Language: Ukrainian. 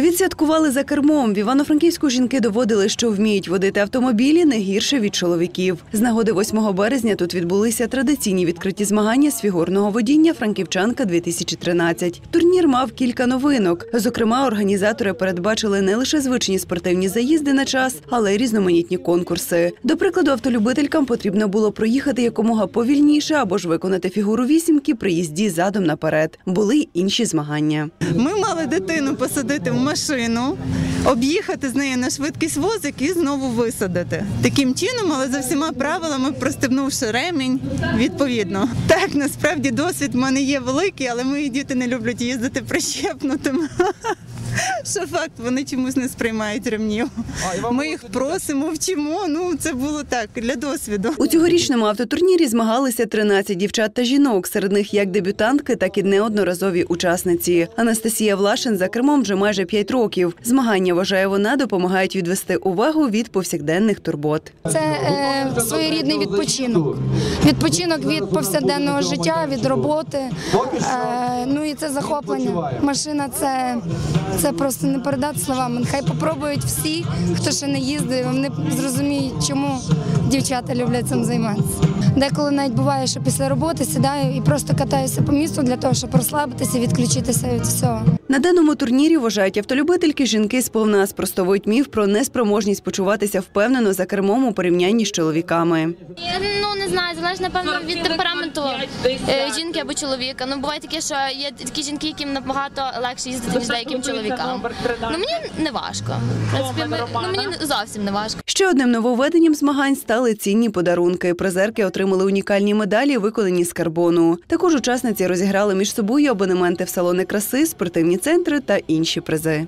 Відсвяткували за кермом. В Івано-Франківську жінки доводили, що вміють водити автомобілі не гірше від чоловіків. З нагоди 8 березня тут відбулися традиційні відкриті змагання з фігурного водіння Франківчанка 2013 Турнір мав кілька новинок. Зокрема, організатори передбачили не лише звичні спортивні заїзди на час, але й різноманітні конкурси. До прикладу, автолюбителькам потрібно було проїхати якомога повільніше або ж виконати фігуру вісімки при їзді задом наперед. Були й інші змагання. Ми мали дитину посадити в машину, об'їхати з нею на швидкість возик і знову висадити. Таким чином, але за всіма правилами, простебнувши ремінь, відповідно. Так, насправді досвід в мене є великий, але мої діти не люблять їздити прищепнутими. Що факт, вони чомусь не сприймають ремнів. Ми їх просимо, вчимо. Ну це було так для досвіду. У цьогорічному автотурнірі змагалися 13 дівчат та жінок. Серед них як дебютантки, так і неодноразові учасниці. Анастасія Влашин за кермом вже майже 5 років. Змагання вважає вона допомагають відвести увагу від повсякденних турбот. Це е, своєрідний відпочинок. Відпочинок від повсякденного життя, від роботи. Е, ну і це захоплення. Машина це, це просто не передати словами. Нехай попробують всі, хто ще не їздив, вони зрозуміють, чому дівчата люблять цим займатися. Деколи навіть буває, що після роботи сідаю і просто катаюся по місту для того, щоб розслабитися, відключитися від всього. На даному турнірі вважають автолюбительки, жінки сповна спростовують міф про неспроможність почуватися впевнено за кермом у порівнянні з чоловіками. Я, Ну не знаю, залежить напевно від темпераменту е, жінки або чоловіка. Ну буває таке, що є такі жінки, яким набагато легше їздити ніж деяким чоловікам. Ну мені не важко. В принципі, ми- ну мені зовсім не важко. Ще одним нововведенням змагань стали цінні подарунки. Призерки отримали унікальні медалі, виконані з карбону. Також учасниці розіграли між собою абонементи в салони краси, спортивні центри та інші призи.